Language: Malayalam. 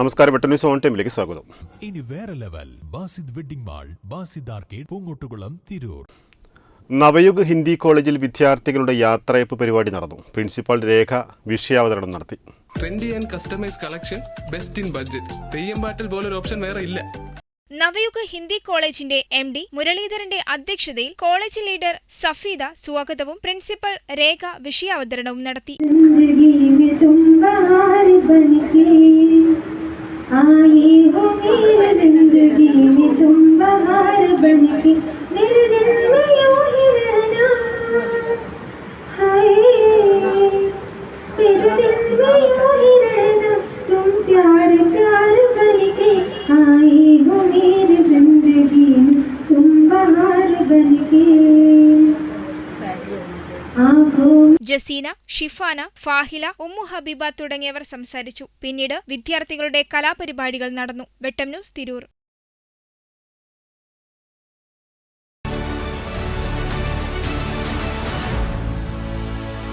നമസ്കാരം വെട്ട ന്യൂസ് ഓൺ ടൈമിലേക്ക് സ്വാഗതം. ഇനി വേറെ level. Basid wedding mall Basid arcade Poongottukulam Tirur. Navayug Hindi കോളേജിൽ വിദ്യാർത്ഥികളുടെ യാത്രയപ്പ് പരിപാടി നടന്നു. പ്രിൻസിപ്പൽ രേഖ വിഷയാവതരണം നടത്തി. Trendy and customise collection best in budget Theyyam പാട്ടിൽ പോലൊരു ഓപ്ഷൻ വേറെ ഇല്ല. നവയുഗ ഹിന്ദി കോളേജിന്റെ എം ഡി മുരളീധരന്റെ അധ്യക്ഷതയിൽ കോളേജ് ലീഡർ സഫീദ സ്വാഗതവും പ്രിൻസിപ്പൽ രേഖ വിഷയാവതരണവും നടത്തി. आए हो मेरी जिंदगी में तुम बाहर बन के मेरे दिल में यूं ही रहना हाय मेरे दिल में यूं ही रहना तुम प्यार प्यार बन के आए हो मेरी ജസീന ഷിഫാന ഫാഹില ഉമ്മു ഹബീബ തുടങ്ങിയവർ സംസാരിച്ചു. പിന്നീട് വിദ്യാർത്ഥികളുടെ കലാപരിപാടികൾ നടന്നു. വെട്ടം ന്യൂസ് തിരൂർ.